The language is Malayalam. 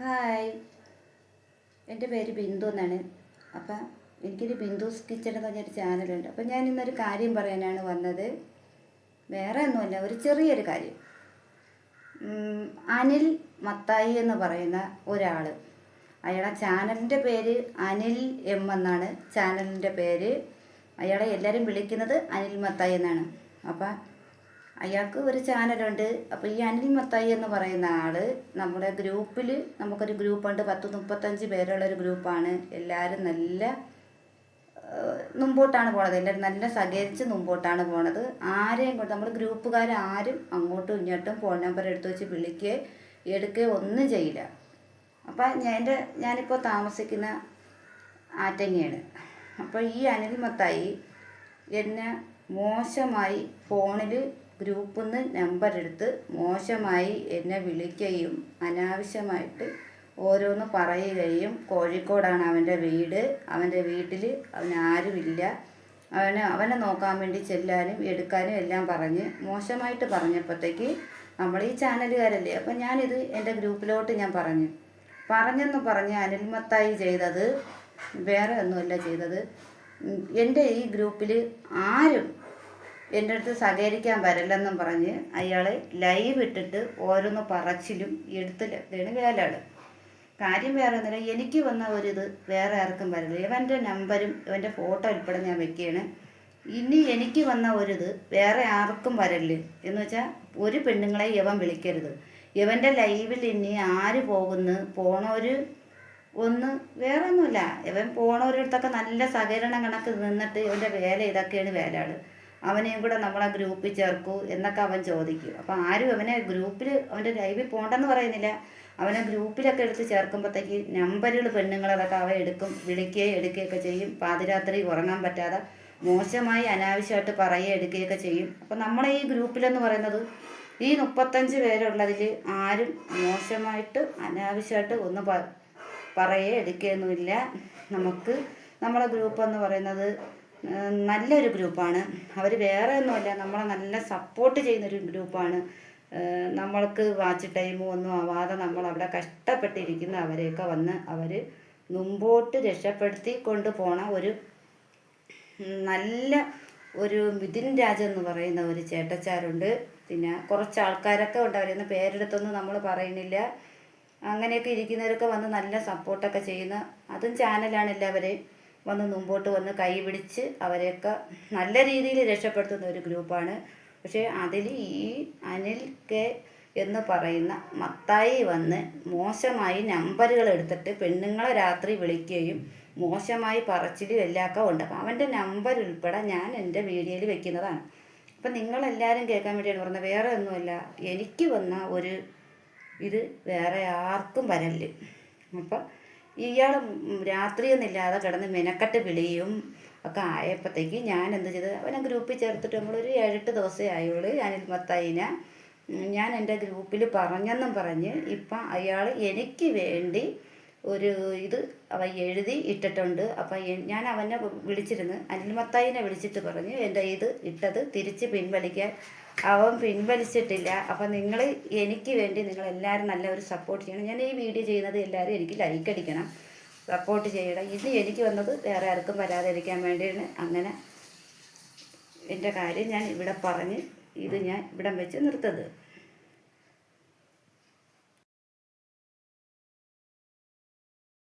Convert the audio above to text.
ഹായ് എന്റെ പേര് ബിന്ദു എന്നാണ്. അപ്പം എനിക്കൊരു ബിന്ദുസ് കിച്ചൺ എന്ന് പറഞ്ഞൊരു ചാനലുണ്ട് അപ്പം ഞാൻ ഇന്നൊരു കാര്യം പറയാനാണ് വന്നത്. വേറെ ഒന്നുമല്ല ഒരു ചെറിയൊരു കാര്യം. അനിൽ മത്തായി എന്ന് പറയുന്ന ഒരാൾ അയാളെ ചാനലിന്റെ പേര് അനിൽ എം എന്നാണ്. ചാനലിന്റെ പേര് അയാളെ എല്ലാവരും വിളിക്കുന്നത് അനിൽ മത്തായി എന്നാണ്. അപ്പം അയാൾക്ക് ഒരു ചാനലുണ്ട്. അപ്പോൾ ഈ അനിൽ മത്തായി എന്ന് പറയുന്ന ആൾ നമ്മുടെ ഗ്രൂപ്പിൽ നമുക്കൊരു ഗ്രൂപ്പുണ്ട്. പത്ത് മുപ്പത്തഞ്ച് പേരുള്ള ഒരു ഗ്രൂപ്പാണ്. എല്ലാവരും നല്ല മുമ്പോട്ടാണ് പോണത്. എല്ലാവരും നല്ല സഹകരിച്ച് മുമ്പോട്ടാണ് പോണത്. ആരെയും കൊണ്ട് നമ്മൾ ഗ്രൂപ്പുകാരും അങ്ങോട്ടും ഇങ്ങോട്ടും ഫോൺ നമ്പർ എടുത്തു വെച്ച് വിളിക്കുകയോ എടുക്കുകയോ ഒന്നും ചെയ്യില്ല. അപ്പം ഞാൻ എന്റെ ഞാനിപ്പോൾ താമസിക്കുന്ന ആറ്റങ്ങയാണ്. അപ്പോൾ ഈ അനിൽ മത്തായി എന്നെ മോശമായി ഫോണിൽ ഗ്രൂപ്പിൽ നിന്ന് നമ്പർ എടുത്ത് മോശമായി എന്നെ വിളിക്കുകയും അനാവശ്യമായിട്ട് ഓരോന്ന് പറയുകയും കോഴിക്കോടാണ് അവന്റെ വീട്. അവന്റെ വീട്ടിൽ അവൻ ആരുമില്ല. അവനെ അവനെ നോക്കാൻ വേണ്ടി ചെല്ലാനും എടുക്കാനും എല്ലാം പറഞ്ഞ് മോശമായിട്ട് പറഞ്ഞപ്പോഴത്തേക്ക് നമ്മൾ ഈ ചാനലുകാരല്ലേ? അപ്പം ഞാനിത് എന്റെ ഗ്രൂപ്പിലോട്ട് ഞാൻ പറഞ്ഞു. പറഞ്ഞെന്ന് പറഞ്ഞ് അനിൽമത്തായി ചെയ്തത് വേറെ ഒന്നുമല്ല ചെയ്തത്. എന്റെ ഈ ഗ്രൂപ്പിൽ ആരും എന്റെ അടുത്ത് സഹകരിക്കാൻ വരല്ലെന്നും പറഞ്ഞ് അയാളെ ലൈവ് ഇട്ടിട്ട് ഓരോന്ന് പറച്ചിലും എടുത്തിലാണ് വേലാട് കാര്യം വേറെ ഒന്നുമില്ല. എനിക്ക് വന്ന ഒരിത് വേറെ ആർക്കും വരില്ല. ഇവന്റെ നമ്പരും ഇവന്റെ ഫോട്ടോ ഉൾപ്പെടെ ഞാൻ വെക്കുകയാണ്. ഇനി എനിക്ക് വന്ന ഒരിത് വേറെ ആർക്കും വരല്ലേ എന്ന് വെച്ചാൽ ഒരു പെണ്ണുങ്ങളെ ഇവൻ വിളിക്കരുത്. ഇവന്റെ ലൈവിൽ ഇനി ആര് പോകുന്നു? പോണവർ ഒന്ന് വേറെ ഒന്നുമില്ല ഇവൻ പോണവരടുത്തൊക്കെ നല്ല സഹകരണം കണക്ക് നിന്നിട്ട് ഇവന്റെ വേല ഇതൊക്കെയാണ് വേലയാൾ അവനെയും കൂടെ നമ്മളെ ഗ്രൂപ്പിൽ ചേർക്കൂ എന്നൊക്കെ അവൻ ചോദിക്കും. അപ്പം ആരും അവനെ ഗ്രൂപ്പിൽ അവന്റെ ലൈവിൽ പോകണ്ടെന്ന് പറയുന്നില്ല. അവനെ ഗ്രൂപ്പിലൊക്കെ എടുത്ത് ചേർക്കുമ്പോഴത്തേക്ക് നമ്പറുകൾ പെണ്ണുങ്ങളതൊക്കെ അവ എടുക്കും വിളിക്കുകയും എടുക്കുകയൊക്കെ ചെയ്യും. പാതിരാത്രി ഉറങ്ങാൻ പറ്റാതെ മോശമായി അനാവശ്യമായിട്ട് പറയുകയും എടുക്കുകയൊക്കെ ചെയ്യും. അപ്പം നമ്മളെ ഈ ഗ്രൂപ്പിലെന്ന് പറയുന്നത് ഈ മുപ്പത്തഞ്ച് പേരുള്ളതിൽ ആരും മോശമായിട്ട് അനാവശ്യമായിട്ട് ഒന്നും പറയേ എടുക്കുകയൊന്നുമില്ല. നമുക്ക് നമ്മളെ ഗ്രൂപ്പ് എന്ന് പറയുന്നത് നല്ലൊരു ഗ്രൂപ്പാണ്. അവർ വേറെ ഒന്നുമല്ല നമ്മളെ നല്ല സപ്പോർട്ട് ചെയ്യുന്നൊരു ഗ്രൂപ്പാണ്. നമ്മൾക്ക് വാച്ച് ടൈമും ഒന്നും ആവാതെ നമ്മൾ അവിടെ കഷ്ടപ്പെട്ടിരിക്കുന്ന അവരെയൊക്കെ വന്ന് അവർ മുമ്പോട്ട് രക്ഷപ്പെടുത്തി കൊണ്ടുപോണ ഒരു നല്ല ഒരു മിഥുൻ രാജ എന്ന് പറയുന്ന ഒരു ചേട്ടച്ചാരുണ്ട്. പിന്നെ കുറച്ച് ആൾക്കാരൊക്കെ ഉണ്ട് അവരൊന്നും പേരെടുത്തൊന്നും നമ്മൾ പറയുന്നില്ല. അങ്ങനെയൊക്കെ ഇരിക്കുന്നവരൊക്കെ വന്ന് നല്ല സപ്പോർട്ടൊക്കെ ചെയ്യുന്ന. അതും ചാനലാണ് എല്ലാവരെയും. വന്ന് മുമ്പോട്ട് വന്ന് കൈ പിടിച്ച് അവരെയൊക്കെ നല്ല രീതിയിൽ രക്ഷപ്പെടുത്തുന്ന ഒരു ഗ്രൂപ്പാണ്. പക്ഷേ അതിൽ ഈ അനിൽ കെ എന്ന് പറയുന്ന മത്തായി വന്ന് മോശമായി നമ്പറുകൾ എടുത്തിട്ട് പെണ്ണുങ്ങളെ രാത്രി വിളിക്കുകയും മോശമായി പറച്ചിലും എല്ലാമൊക്കെ ഉണ്ട്. അപ്പം അവന്റെ നമ്പർ ഉൾപ്പെടെ ഞാൻ എന്റെ വീഡിയോയിൽ വെക്കുന്നതാണ്. അപ്പം നിങ്ങളെല്ലാവരും കേൾക്കാൻ വേണ്ടിയാണ് പറഞ്ഞത്. വേറെ ഒന്നുമല്ല എനിക്ക് വന്ന ഒരു ഇത് വേറെ ആർക്കും വരൽ. അപ്പം ഇയാൾ രാത്രിയൊന്നുമില്ലാതെ കിടന്ന് മെനക്കെട്ട് വിളിയും ഒക്കെ ആയപ്പോഴത്തേക്ക് ഞാൻ എന്ത് ചെയ്ത് അവനെ ഗ്രൂപ്പിൽ ചേർത്തിട്ട് നമ്മളൊരു ഏഴെട്ട് ദിവസമേ ആയുള്ളൂ. അനിൽ മത്തായിനെ ഞാൻ എന്റെ ഗ്രൂപ്പിൽ പറഞ്ഞെന്നും പറഞ്ഞ് ഇപ്പം അയാൾ എനിക്ക് വേണ്ടി ഒരു ഇത് അവൻ എഴുതി ഇട്ടിട്ടുണ്ട്. അപ്പം ഞാൻ അവനെ വിളിച്ചിരുന്നു അനിൽ മത്തായിനെ വിളിച്ചിട്ട് പറഞ്ഞു എന്റെ ഇത് ഇട്ടത് തിരിച്ച് പിൻവലിക്കാൻ അവൻ പിൻവലിച്ചിട്ടില്ല. അപ്പം നിങ്ങൾ എനിക്ക് വേണ്ടി നിങ്ങൾ എല്ലാവരും നല്ല ഒരു സപ്പോർട്ട് ചെയ്യണം. ഞാൻ ഈ വീഡിയോ ചെയ്യുന്നത് എല്ലാവരും എനിക്ക് ലൈക്ക് അടിക്കണം. സപ്പോർട്ട് ചെയ്യണം. ഇത് എനിക്ക് വന്നത് വേറെ ആർക്കും വരാതിരിക്കാൻ വേണ്ടിയാണ്. അങ്ങനെ എന്റെ കാര്യം ഞാൻ ഇവിടെ പറഞ്ഞ് ഇത് ഞാൻ ഇവിടം വെച്ച് നിർത്തത്.